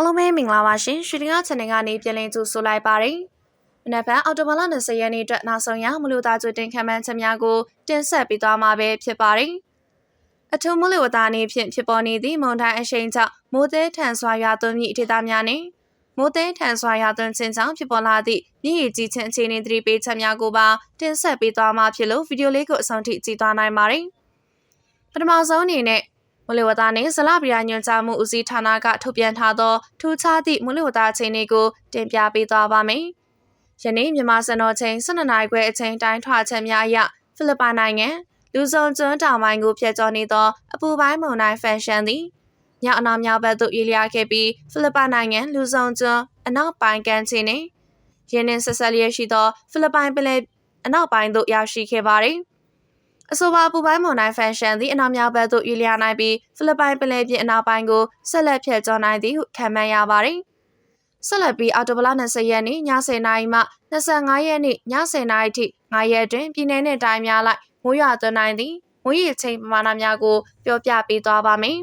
အားလုံးပဲမင်္ဂလာပါရှင်ရွှေတင်က channel ကနေပြန်လည်ကြိုဆိုလိုက်ပါတယ်။မနက်ဖြန်အော်တိုဘာလ20ရက်နေ့အတွက်နောက်ဆုံးရမလို့သားကျွတင်ခံမှန်းချက်များကိုတင်ဆက်ပေးသွားမှာပဲဖြစ်ပါတယ်။အထူးမလို့ဝသားအနေဖြင့်ဖြစ်ပေါ်နေသည့်မုန်တိုင်းအရှိန်ကြောင့်မိုးသည်ထန်စွာရွာသွန်းသည့်ဒေသများနဲ့မိုးသည်ထန်စွာရွာသွန်းခြင်းကြောင့်ဖြစ်ပေါ်လာသည့်မြည်ရည်ကြီးခြင်းအခြေအနေသတိပေးချက်များကိုပါတင်ဆက်ပေးသွားမှာဖြစ်လို့ဗီဒီယိုလေးကိုအဆုံးထိကြည့်သွားနိုင်ပါတယ်။ပထမဆုံးအနေနဲ့ မလီဝတာနှင့်ဇလပရိယာညွှန်ကြားမှုဦးစီးဌာနကထုတ်ပြန်ထားသောထူးခြားသည့်မလီဝတာအချိန်တွေကိုတင်ပြပေးသွားပါမယ်။ယနေ့မြန်မာစံတော်ချိန်12နာရီခွဲအချိန်တိုင်းထွာချက်များအရဖိလစ်ပိုင်နိုင်ငံလူစုံကျွန်းတောင်ပိုင်းကိုဖျက်ချော်နေသောအပူပိုင်းမုန်တိုင်းဖန်ရှန်သည်ညအနောက်မြောက်ဘက်သို့ရွေ့လျားခဲ့ပြီးဖိလစ်ပိုင်နိုင်ငံလူစုံကျွန်းအနောက်ပိုင်းကမ်းခြေနှင့်ရင်းနှင်းဆက်ဆက်လျက်ရှိသောဖိလစ်ပိုင်ပင်လယ်အနောက်ပိုင်းသို့ရောက်ရှိခဲ့ပါသည်။ အဆိုပါပူပိုင်းမွန်တိုင်းဖန်ရှန်သည်အနောက်မြောက်ဘက်သို့ရွေ့လျားနိုင်ပြီးဖိလစ်ပိုင်ပင်လယ်ပြင်အနောက်ပိုင်းကိုဆက်လက်ဖြတ်ကျော်နိုင်သည်ဟုခန့်မှန်းရပါသည်။ဆက်လက်ပြီးအော်တိုဘလ20ရက်နေ့ည10:00နာရီမှ25ရက်နေ့ည10:00နာရီထိ9ရက်တွင်ပြည်내နှင့်တိုင်းများလိုက်မိုးရွာသွန်းနိုင်သည်။မိုးရေချိန်ပမာဏများကိုပြောပြပေးသွားပါမယ်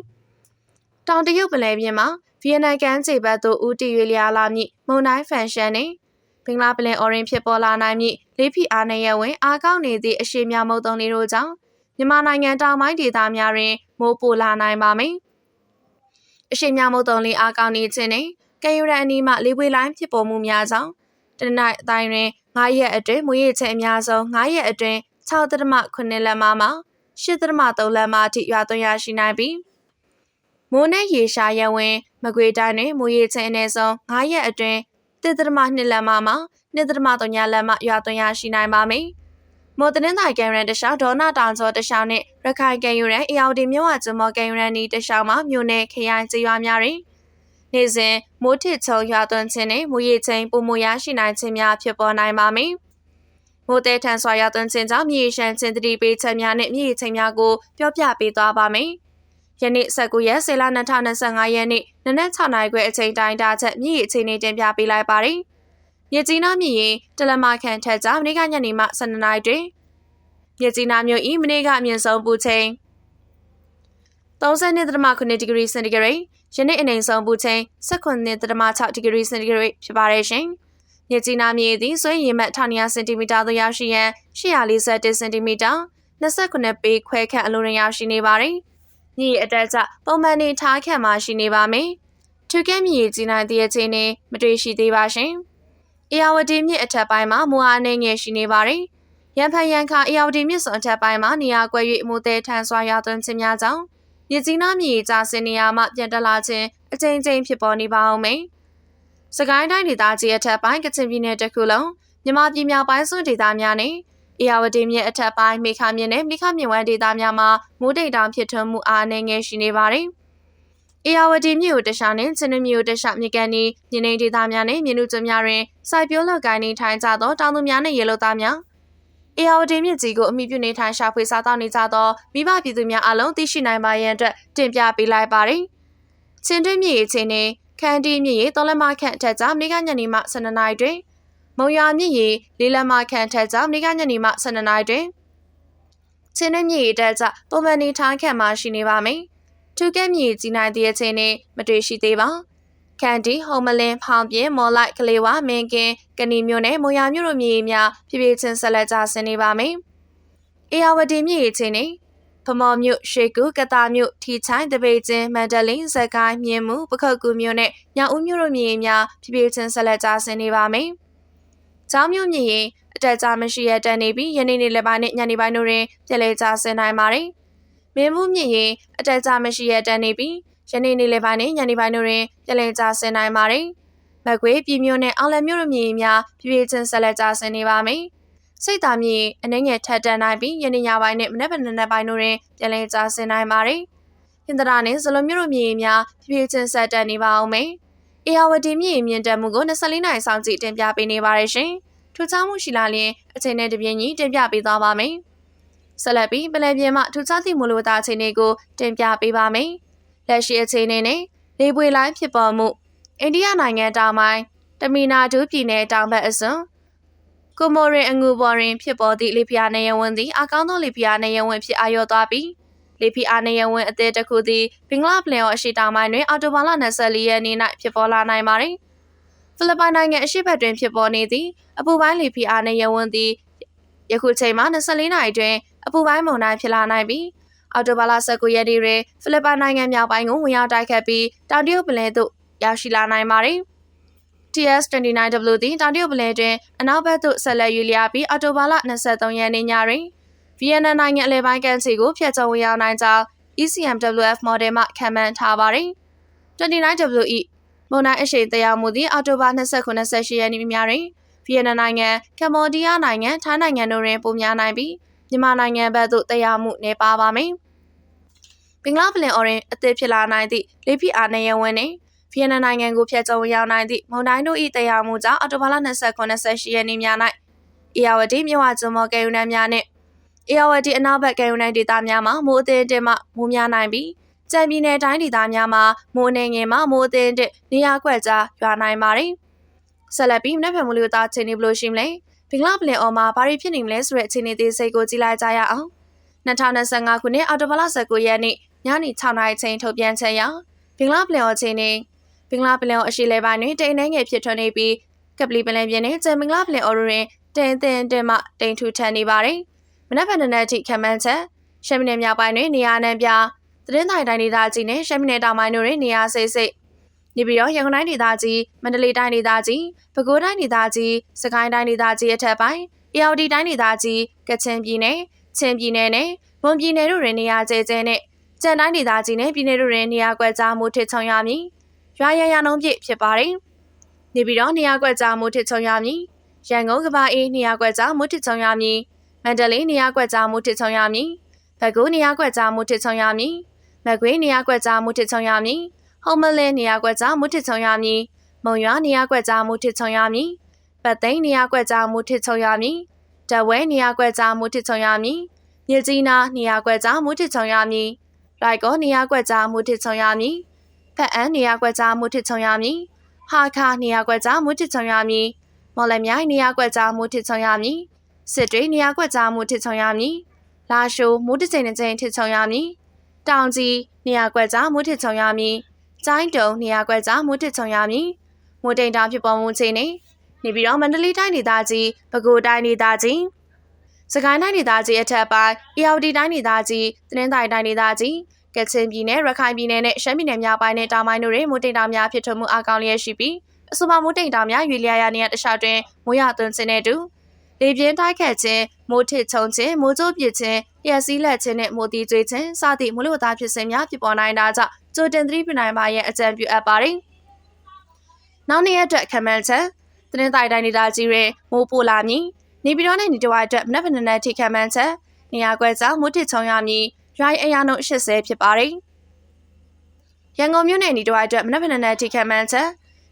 ။တောင်တရုတ်ပင်လယ်ပြင်မှာဗီယက်နမ်ကန်ခြေဘက်သို့ဦးတည်ရွေ့လျားလာမည့်မုန်တိုင်းဖန်ရှန်နှင့် ဘင်္ဂလားပလင်အော်ရင်ဖြစ်ပေါ်လာနိုင်မည့်လေးဖီအားနရဝင်အားကောင်းနေသည့်အရှိမြောက်မုတ်တုံလေးတို့ကြောင့်မြန်မာနိုင်ငံတောင်ပိုင်းဒေသများတွင်မိုးပိုလာနိုင်ပါမယ်။အရှိမြောက်မုတ်တုံလေးအားကောင်းနေခြင်းနှင့်ကံယူရန်အနီးမှလေးပွေလိုင်းဖြစ်ပေါ်မှုများကြောင့်တနက်တိုင်းတွင်9ရက်အတွင်းမွေးရခြင်းအများဆုံး9ရက်အတွင်း6.9လက်မမှ8.3လက်မအထိရွာသွန်းရရှိနိုင်ပြီးမိုးနဲ့ရေရှားရဝင်မကွေတိုင်းတွင်မွေးရခြင်းအနည်းဆုံး9ရက်အတွင်း 1.2လက်မမှ2.3လက်မရွာသွန်းရရှိနိုင်ပါမယ်။မော်တနင်္သာကင်ရန်တခြားဒေါနာတောင်ကျော်တခြားနဲ့ရခိုင်ကင်ယူရန်အယောဒီမြို့ဝကျွန်းမော်ကင်ယူရန်ဒီတခြားမှာမြို့နယ်ခရိုင်ကျေးရွာများတွင်နေ့စဉ်မိုးထစ်ချုံရွာသွန်းခြင်းနဲ့မူရည်ချင်းပုံမရရှိနိုင်ခြင်းများဖြစ်ပေါ်နိုင်ပါမည်။မိုးတဲထန်စွာရွာသွန်းခြင်းကြောင့်မြေရှမ်းခြင်းတတိပေးချက်များနဲ့မြေချင်းများကိုပြောပြပေးသွားပါမယ်။ ယနေ့19ရက်စေလ2025ရက်နေ့နနက်6နာရီခွဲအချိန်တိုင်းတာချက်မြေအခြေအနေတင်ပြပေးလိုက်ပါတယ်။မြေကြီးနားမြည်ရင်တလမခန့်ထက်ကြောင့်နေ့ကညနေမှ12နာရီတွင်မြေကြီးနားမြို့ဤမနေ့ကအမြင့်ဆုံးပူချိန်32.9ဒီဂရီစင်တီဂရိတ်ယနေ့အနိမ့်ဆုံးပူချိန်19.6ဒီဂရီစင်တီဂရိတ်ဖြစ်ပါတယ်ရှင်။မြေကြီးနားမြေသည်ဆွေးရင်မှတ်1900စင်တီမီတာသို့ရောက်ရှိရန်841စင်တီမီတာ29ပေခွဲခန့်အလိုတွင်ရောက်ရှိနေပါတယ်။ မြေအတက်ကျပုံမှန်နေထားခန့်မှရှိနေပါမယ်။ထူကဲမြေကြီးနားတည်ခြင်းနဲ့မတွေ့ရှိသေးပါရှင်။အေယာဝတီမြစ်အထက်ပိုင်းမှာမူအားနေငယ်ရှိနေပါတယ်။ရန်ဖန်ရန်ခါအေယာဝတီမြစ်စွန်အထက်ပိုင်းမှာနေရာကွဲ၍အမှုသေးထန်စွာရွာသွန်းခြင်းများကြောင့်မြစ်ကြီးနားမြေကျဆင်းနေရာမှပြန်တက်လာခြင်းအကြိမ်ကြိမ်ဖြစ်ပေါ်နေပါအောင်မယ်။စကိုင်းတိုင်းဒေသကြီးအထက်ပိုင်းကချင်ပြည်နယ်တစ်ခုလုံးမြမပြည်မြောက်ပိုင်းစွန်းဒေသများနဲ့ အေယာဝတီမြစ်အထက်ပိုင်းမိခမြစ်နဲ့မိခမြစ်ဝမ်းဒေသများမှာမိုးတိတ်တောင်ဖြစ်ထွန်းမှုအားနည်းငယ်ရှိနေပါတယ်။အေယာဝတီမြို့တခြားနဲ့ချင်းမြို့တခြားမြေကန်ဒီမြင်းနေဒေသများနဲ့မြင်းလူကျွများတွင်စိုက်ပျိုးလောက်ကိုင်းနေထိုင်ကြသောတောင်သူများနဲ့ရေလိုသားများအေယာဝတီမြစ်ကြီးကိုအမိပြုနေထိုင်ရှာဖွေစားတောက်နေကြသောမိဘပြည်သူများအလုံးသိရှိနိုင်ပါရန်အတွက်တင်ပြပေးလိုက်ပါတယ်။ချင်းတွင်းမြစ်ရေချင်းနဲ့ခန်းတီမြစ်ရေတော်လက်မခန့်ထက်ကြောင့်နေကညနေမှ12နာရီတွင် မုံရွာမြစ်ရေလေးလက်မခန့်ထက်ကြောင့်နေကညနေမှ12နာရီတွင်ချင်းတွင်းမြစ်ရေတက်ကြပုံမှန်နေထိုင်ခန့်မှရှိနေပါမယ်။ထူကဲမြစ်ကြီးနိုင်တဲ့အချိန်နဲ့မတွေ့ရှိသေးပါ။ကန်ဒီဟုံမလင်းဖောင်ပြင်းမော်လိုက်ကလေးဝမင်းကင်းကဏီမျိုးနဲ့မုံရမြို့တို့မြေများပြပြချင်းဆက်လက်ကြဆင်းနေပါမယ်။အေယာဝတီမြေချင်းနေဖမော်မြို့ရှေကူကတာမြို့ထီချိုင်းတပိတ်ချင်းမန္တလေးဇက်ကိုင်းမြင်းမှုပခုတ်ကူမြို့နဲ့ညောင်ဦးမြို့တို့မြေများပြပြချင်းဆက်လက်ကြဆင်းနေပါမယ်။ ကျောင်းမြို့မြေရင်အတက်ကြမရှိရတန်နေပြီးယနေ့နေ့လည်းပိုင်းနဲ့ညနေပိုင်းတို့တွင်ပြည်လဲကြဆင်းနိုင်ပါတယ်။မင်းမှုမြေရင်အတက်ကြမရှိရတန်နေပြီးယနေ့နေ့လယ်ပိုင်းနဲ့ညနေပိုင်းတို့တွင်ပြည်လည်ကျဆင်းနိုင်ပါတယ်။မကွေးပြည်မြို့နဲ့အောင်လမြို့တို့မြေများပြည့်ပြည့်ချင်းဆက်လက်ကျဆင်းနေပါမယ်။စိတ်သားမြေအနှဲငယ်ထက်တန်နိုင်ပြီးယနေ့ညပိုင်းနဲ့မနေ့ကနေ့ပိုင်းတို့တွင်ပြည်လည်ကျဆင်းနိုင်ပါတယ်။ဟင်္ဒရာနဲ့ဇလုံးမြို့တို့မြေများပြည့်ပြည့်ချင်းဆက်တက်နေပါအောင်မယ်။ အေယာဝတီမြေမြင့်တက်မှုကို24နိုင်ဆောင်ကြည့်တင်ပြပေးနေပါတယ်ရှင်။ထူးခြားမှုရှိလာရင်အချိန်နဲ့တပြင်းညီတင်ပြပေးသွားပါမယ်။ဆက်လက်ပြီးပလဲပြင်းမှထူးခြားသည့်မူလဝတ္တအခြေအနေကိုတင်ပြပေးပါမယ်။လက်ရှိအခြေအနေနဲ့လေပွေလိုင်းဖြစ်ပေါ်မှုအိန္ဒိယနိုင်ငံတောင်ပိုင်းတမီနာဒူပြည်နယ်တောင်ဘက်အစွန်ကိုမိုရင်အငူပေါ်တွင်ဖြစ်ပေါ်သည့်လေပြာနေယဝင်သည်အကောင်းသောလေပြာနေယဝင်ဖြစ်အာရုံသွားပြီး လေဖီအာနေယဝင်အသေးတစ်ခုသည်ဘင်္ဂလားပလင်အော်အရှိတောင်ပိုင်းတွင်အော်တိုဘာလ24ရက်နေ့၌ဖြစ်ပေါ်လာနိုင်ပါသည်ဖိလစ်ပိုင်နိုင်ငံအရှိဘက်တွင်ဖြစ်ပေါ်နေသည့်အပူပိုင်းလေဖီအာနေယဝင်သည်ယခုချိန်မှာ24နာရီတွင်အပူပိုင်းမုန်တိုင်းဖြစ်လာနိုင်ပြီးအော်တိုဘာလ19ရက်နေ့တွင်ဖိလစ်ပိုင်နိုင်ငံမြောက်ပိုင်းကိုဝင်ရောက်တိုက်ခတ်ပြီးတောင်တရုတ်ပင်လယ်သို့ရောက်ရှိလာနိုင်ပါသည် TS29W သည်တောင်တရုတ်ပင်လယ်တွင်အနောက်ဘက်သို့ဆက်လက်ရွေ့လျားပြီးအော်တိုဘာလ23ရက်နေ့ညတွင် ဗီယက်နမ်နိုင်ငံအလဲပိုင်းကန်စီကိုဖျက်ချော်ဝင်ရောက်နိုင်ကြောင်း ECMWF model မှခံမှန်းထားပါသည် 29WE မွန်တိုင်းအရှိန်တရားမှုသည်အော်တိုဘာ29-28ရက်နေ့များတွင်ဗီယက်နမ်နိုင်ငံကမ္ဘောဒီးယားနိုင်ငံထိုင်းနိုင်ငံတို့တွင်ပုံများနိုင်ပြီးမြန်မာနိုင်ငံဘက်သို့တရားမှုနေပါပါမယ်။ဘင်္ဂလားပလင်အော်ရင်အသစ်ဖြစ်လာနိုင်သည့်လေဖိအားနေရဝင်နှင့်ဗီယက်နမ်နိုင်ငံကိုဖျက်ချော်ဝင်ရောက်နိုင်သည့်မွန်တိုင်းတို့၏တရားမှုကြောင့်အော်တိုဘာလ29-28ရက်နေ့များ၌အေယာဝတီမြဝကျွန်းမော်ကယ်ယူနန်များနှင့် အေယာဝတီအနောက်ဘက်ကယ်ယူနန်ဒေသများမှာမိုးအသင်းတင်မှမိုးများနိုင်ပြီးကြံပြည်နယ်တိုင်းဒေသများမှာမိုးနေငယ်မှမိုးအသင်းတင်နေရာကွက်ကြားရွာနိုင်ပါသည်ဆက်လက်ပြီးမနက်ဖြန်မလို့သားချိန်နေဘလို့ရှိမလဲဘင်္ဂလားပလင်အော်မှာဘာတွေဖြစ်နေမလဲဆိုတဲ့အခြေအနေသေးစိတ်ကိုကြည့်လိုက်ကြရအောင်2025ခုနှစ်အောက်တိုဘာလ19ရက်နေ့ညနေ6နာရီချိန်ထုတ်ပြန်ချက်အရဘင်္ဂလားပလင်အော်ချိန်နေဘင်္ဂလားပလင်အော်အရှိလဲပိုင်းတွင်တိမ်နှဲငယ်ဖြစ်ထွန်းနေပြီးကပလီပလင်ပြင်းနှင့်ကျန်ဘင်္ဂလားပလင်အော်တွင်တင်တင်တင်မှတိမ်ထူထန်နေပါတယ် မနက်ဖြန်နေ့အထိခံမှန်းချက်ရှမ်းပြည်နယ်မြောက်ပိုင်းတွင်နေရာနှံပြသတင်းတိုင်တိုင်းဒေသကြီးနဲ့ရှမ်းပြည်နယ်တောင်ပိုင်းတို့တွင်နေရာစိတ်စိတ်နေပြီးတော့ရန်ကုန်တိုင်းဒေသကြီးမန္တလေးတိုင်းဒေသကြီးပဲခူးတိုင်းဒေသကြီးစကိုင်းတိုင်းဒေသကြီးအထက်ပိုင်းအေရဝတီတိုင်းဒေသကြီးကချင်ပြည်နယ်ချင်းပြည်နယ်နဲ့မွန်ပြည်နယ်တို့တွင်နေရာကျဲကျဲနဲ့ကြံတိုင်းဒေသကြီးနဲ့ပြည်နယ်တို့တွင်နေရာကွက်ကြားမှုထစ်ချုံရမည်ရွာရရနှုံးပြည့်ဖြစ်ပါတယ်နေပြီးတော့နေရာကွက်ကြားမှုထစ်ချုံရမည်ရန်ကုန်ကဘာအေးနေရာကွက်ကြားမှုထစ်ချုံရမည် မန္တလေးနေရာကွက်ကြားမှုထစ်ချုံရမည်ဘက်ကူးနေရာကွက်ကြားမှုထစ်ချုံရမည်မကွေးနေရာကွက်ကြားမှုထစ်ချုံရမည်ဟုံးမလင်းနေရာကွက်ကြားမှုထစ်ချုံရမည်မုံရွာနေရာကွက်ကြားမှုထစ်ချုံရမည်ပတ်သိန်းနေရာကွက်ကြားမှုထစ်ချုံရမည်တဝဲနေရာကွက်ကြားမှုထစ်ချုံရမည်မြကြီးနာနေရာကွက်ကြားမှုထစ်ချုံရမည်လိုက်ကောနေရာကွက်ကြားမှုထစ်ချုံရမည်ဖက်အန်းနေရာကွက်ကြားမှုထစ်ချုံရမည်ဟာခါနေရာကွက်ကြားမှုထစ်ချုံရမည်မော်လမြိုင်နေရာကွက်ကြားမှုထစ်ချုံရမည် စစ်တွေနေရာကွက်ကြားမှုထစ်ချုံရမည်လာရှိုးမူးတစ်ချိန်တစ်ချိန်ထစ်ချုံရမည်တောင်ကြီးနေရာကွက်ကြားမူးထစ်ချုံရမည်ကျိုင်းတုံနေရာကွက်ကြားမူးထစ်ချုံရမည်မူတိန်တာဖြစ်ပေါ်မှုချိန်နေနေပြီးတော့မန္တလေးတိုင်းဒေသကြီးပဲခူးတိုင်းဒေသကြီးစကိုင်းတိုင်းဒေသကြီးအထက်ပိုင်းအေရဝတီတိုင်းဒေသကြီးတနင်္သာရီတိုင်းဒေသကြီးကချင်ပြည်နယ်ရခိုင်ပြည်နယ်နဲ့ရှမ်းပြည်နယ်မြောက်ပိုင်းနဲ့တောင်ပိုင်းတို့တွင်မူတိန်တာများဖြစ်ထွန်းမှုအကောင်လျက်ရှိပြီးအဆိုပါမူတိန်တာများရွေလျာရနေရတခြားတွင်မိုးရသွန်းခြင်းနဲ့တူ လေပြင်းတိုက်ခတ်ခြင်းမိုးထစ်ချုံခြင်းမိုးကြိုးပစ်ခြင်းလျှက်စီးလက်ခြင်းနဲ့မိုးတီးကျွေးခြင်းစသည့်မူလဝတ္တဖြစ်စဉ်များဖြစ်ပေါ်နိုင်တာကြောင့်ကြိုတင်သတိပြုနိုင်ပါရဲ့အကြံပြုအပ်ပါတယ်။နောက်နေ့ရက်အတွက်ခံမှန်းချက်သတင်းတိုင်တိုင်းဒေသကြီးတွင်မိုးပိုလာမည်နေပြည်တော်နဲ့နေတဝိုက်အတွက်မနက်ဖြန်နေ့ထိခံမှန်းချက်နေရာကွက်ကြောင့်မိုးထစ်ချုံရမည်ရိုင်းအရာနှုန်း80ဖြစ်ပါတယ်။ရန်ကုန်မြို့နယ်နေတဝိုက်အတွက်မနက်ဖြန်နေ့ထိခံမှန်းချက်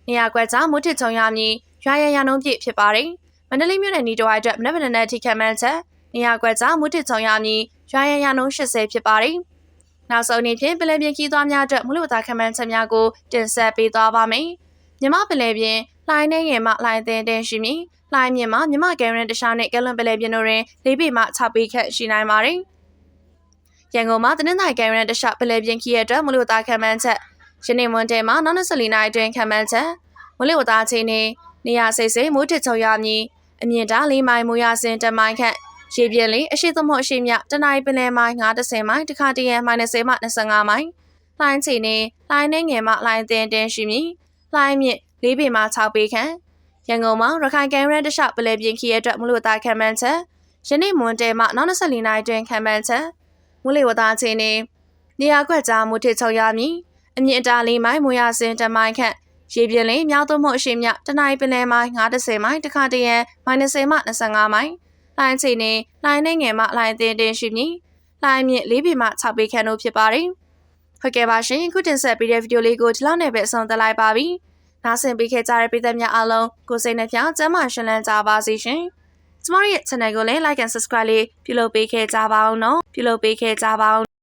နေရာကွက်ကြောင့်မိုးထစ်ချုံရမည်ရွာရရနှုန်းပြည့်ဖြစ်ပါတယ်။ မန္တလေးမြို့နယ်နေတဝိုက်အတွက်မနက်ဖြန်နေ့ထိခံမှန်းချက်နေရာကွက်ကြောင့်မိုးထစ်ချုံရမည်ရွာရရနှုန်း80ဖြစ်ပါတယ်။နောက်ဆုံးအနေဖြင့်ပလဲပြင်းခီးသွားများအတွက်မူလဝတ္တခံမှန်းချက်များကိုတင်ဆက်ပေးသွားပါမယ်။မြမပလဲပြင်းလိုင်းနေငယ်မှလိုင်းသင်းတင်ရှိမည်။လိုင်းမြင့်မှမြမကယ်ရန်တခြားနဲ့ကဲလွန်ပလဲပြင်းတို့တွင်၄ပေမှ6ပေခန့်ရှိနိုင်ပါတယ်။ရန်ကုန်မှာတနင်္သာရီကယ်ရန်တခြားပလဲပြင်းခီးရအတွက်မူလဝတ္တခံမှန်းချက်ယနေ့မွန်တဲမှာနောက်24နာရီအတွင်းခံမှန်းချက်မူလဝတ္တချင်းနေ နေရစိတ်စိတ်မိုးထစ်ချုံရမည်အမြင့်တာ၄မိုင်မိုးရစင်တမိုင်ခန့်ရေပြင်းလေးအရှိသမုတ်အရှိမြတနင်္လာပင်လယ်မိုင်90မိုင်တခါတရံမိုင်20မှ25မိုင်လိုင်းချီနေလိုင်းနေငယ်မှလိုင်းတင်တင်ရှိမည်လိုင်းမြင့်၄ပေမှ6ပေခန့်ရန်ကုန်မှာရခိုင်ကဲရန်တခြားပလဲပြင်းခီရဲ့အတွက်မလို့သားခံမှန်းချက်ယနေ့မွန်တဲမှနောက်24နိုင်တွင်ခံမှန်းချက်မူလဝသားချင်းနေနေရာကွက်ကြားမူထစ်ချုံရမည်အမြင့်အတာလေးမိုင်မူရစင်တမိုင်ခန့် ရေပြင်းလေးမြောက်သွမှုအရှိမြတနိုင်ပင်လယ်မိုင်90မိုင်တခါတရံမိုင်20မှ25မိုင်လိုင်းချီနေလိုင်းနေငယ်မှလိုင်းတင်တင်ရှိမည်လိုင်းမြင့်၄ပေမှ6ပေခန့်တို့ဖြစ်ပါတယ်ဟုတ်ကဲ့ပါရှင်ခုတင်ဆက်ပေးတဲ့ဗီဒီယိုလေးကိုဒီလောက်နဲ့ပဲအဆုံးသတ်လိုက်ပါပြီနားဆင်ပေးခဲ့ကြတဲ့ပရိသတ်များအားလုံးကိုစိတ်နှပြကျမ်းမာရှင်လန်းကြပါစေရှင်ကျမတို့ရဲ့ channel ကိုလည်း like and subscribe လေးပြုလုပ်ပေးခဲ့ကြပါအောင်နော်ပြုလုပ်ပေးခဲ့ကြပါအောင်